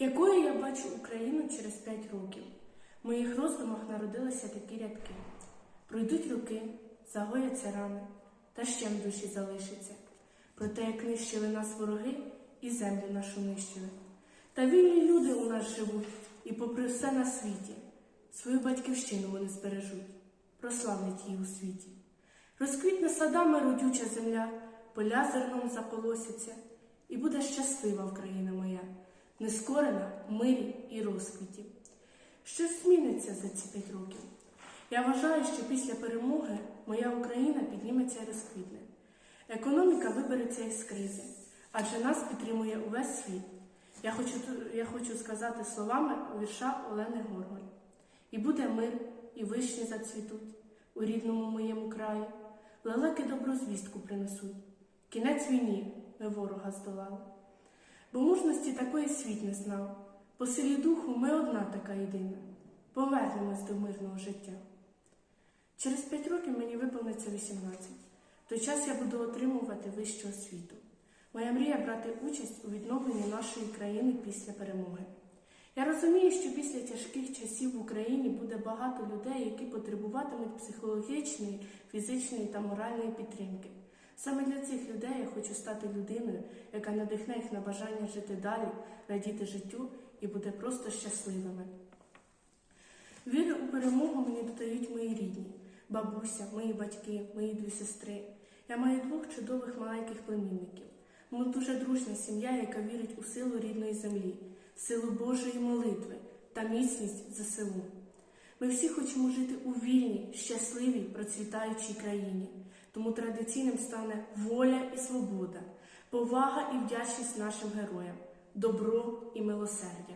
Якою я бачу Україну через п'ять років? В моїх роздумах народилися такі рядки. Пройдуть роки, загояться рани, та ще в душі залишиться. Про те, як нищили нас вороги і землю нашу нищили. Та вільні люди у нас живуть, і попри все на світі, свою батьківщину вони збережуть, прославлять її у світі. Розквітне садами родюча земля, поля зерном заполосяться, і буде щаслива Україна моя, нескорена в мирі і розквіті. Що зміниться за ці п'ять років? Я вважаю, що після перемоги моя Україна підніметься і розквітне. Економіка вибереться із кризи, адже нас підтримує увесь світ. Я хочу, я хочу сказати словами вірша Олени Горголь. І буде мир, і вишні зацвітуть у рідному моєму краї, лелеки добру звістку принесуть. Кінець війні ми ворога здолали. Бо мужності такої світ не знав. По силі духу ми одна така єдина. Повернемось до мирного життя. Через п'ять років мені виповниться 18. В той час я буду отримувати вищу освіту. Моя мрія брати участь у відновленні нашої країни після перемоги. Я розумію, що після тяжких часів в Україні буде багато людей, які потребуватимуть психологічної, фізичної та моральної підтримки. Саме для цих людей я хочу стати людиною, яка надихне їх на бажання жити далі, радіти життю і буде просто щасливими. Віри у перемогу мені додають мої рідні, бабуся, мої батьки, мої дві сестри. Я маю двох чудових маленьких племінників. Ми дуже дружна сім'я, яка вірить у силу рідної землі, силу Божої молитви та міцність ЗСУ. Ми всі хочемо жити у вільній, щасливій, процвітаючій країні. Тому традиційним стане воля і свобода, повага і вдячність нашим героям, добро і милосердя.